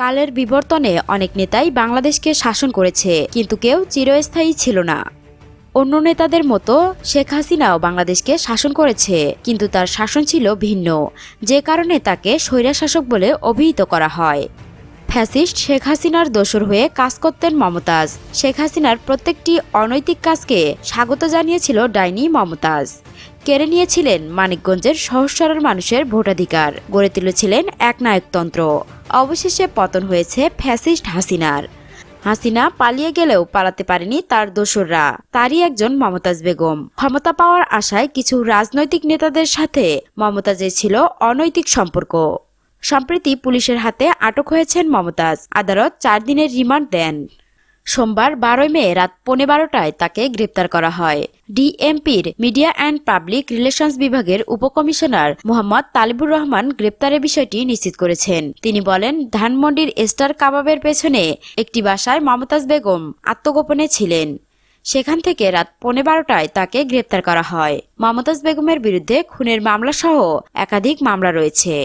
কালের বিবর্তনে অনেক নেতাই বাংলাদেশকে শাসন করেছে, কিন্তু কেউ চিরস্থায়ী ছিল না। অন্য নেতাদের মতো শেখ হাসিনাও বাংলাদেশকে শাসন করেছে, কিন্তু তার শাসন ছিল ভিন্ন, যে কারণে তাকে স্বৈরাশাসক বলে অভিহিত করা হয়। ফ্যাসিস্ট শেখ হাসিনার দোসর হয়ে কাজ করতেন মমতাজ। শেখ হাসিনার প্রত্যেকটি অনৈতিক কাজকে স্বাগত জানিয়েছিল ডাইনি মমতাজ। কেড়ে নিয়েছিলেন মানিকগঞ্জের সহজ মানুষের ভোটাধিকার, গড়ে তুলেছিলেন একনায়কতন্ত্র অবশেষে পতন হয়েছে ফ্যাসিস্ট হাসিনার। হাসিনা পালিয়ে গেলেও পালাতে পারেনি তার দোসররা। তারই একজন মমতাজ বেগম। ক্ষমতা পাওয়ার আশায় কিছু রাজনৈতিক নেতাদের সাথে মমতাজের ছিল অনৈতিক সম্পর্ক। সম্প্রতি পুলিশের হাতে আটক হয়েছেন মমতাজ। আদালত চার দিনের রিমান্ড দেন। সোমবার বারোই মে রাত পৌনে বারোটায় তাকে গ্রেপ্তার করা হয়। ডিএমপির মিডিয়া অ্যান্ড পাবলিক রিলেশনস বিভাগের উপকমিশনার মোহাম্মদ তালিবুর রহমান গ্রেপ্তারের বিষয়টি নিশ্চিত করেছেন। তিনি বলেন, ধানমন্ডির স্টার কাবাবের পেছনে একটি বাসায় মমতাজ বেগম আত্মগোপনে ছিলেন। সেখান থেকে রাত পৌনে বারোটায় তাকে গ্রেপ্তার করা হয়। মমতাজ বেগমের বিরুদ্ধে খুনের মামলা সহ একাধিক মামলা রয়েছে।